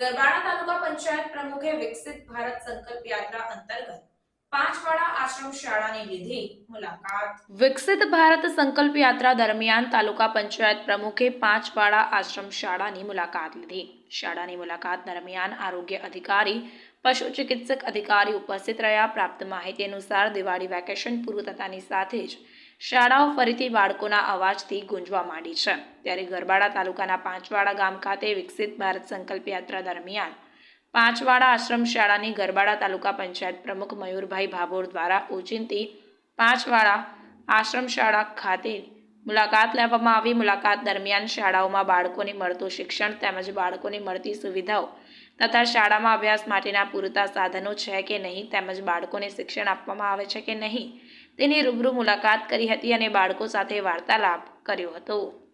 ગરબાડા તાલુકા પંચાયત પ્રમુખે ભારત સંકલ્પ યાત્રા અંતર્ગત પાંચવાડા આશ્રમ શાળાની લીધી મુલાકાત. વિકસિત ભારત સંકલ્પ યાત્રા તાલુકા પંચાયત પ્રમુખે શાળાની મુલાકાત લીધી. શાળાની મુલાકાત દરમિયાન આરોગ્ય અધિકારી, પશુ ચિકિત્સક અધિકારી ઉપસ્થિત રહ્યા. પ્રાપ્ત માહિતી અનુસાર દિવાળી વેકેશન પૂરું થતાની સાથે જ શાળાઓ ફરીથી બાળકોના અવાજથી ગુંજવા માંડી છે. ત્યારે ગરબાડા તાલુકાના પાંચવાડા ગામ ખાતે વિકસિત ભારત સંકલ્પ યાત્રા દરમિયાન પાંચવાડા આશ્રમ શાળાની ગરબાડા તાલુકા પંચાયત પ્રમુખ મયુરભાઈ ભાભોર દ્વારા ઓચિંતી પાંચવાડા આશ્રમ શાળા ખાતે મુલાકાત લેવામાં આવી. મુલાકાત દરમિયાન શાળાઓમાં બાળકોને મળતું શિક્ષણ તેમજ બાળકોને મળતી સુવિધાઓ તથા શાળામાં અભ્યાસ માટેના પૂરતા સાધનો છે કે નહીં તેમજ બાળકોને શિક્ષણ આપવામાં આવે છે કે નહીં તેની રૂબરૂ મુલાકાત કરી હતી અને બાળકો સાથે વાર્તાલાપ કર્યો હતો.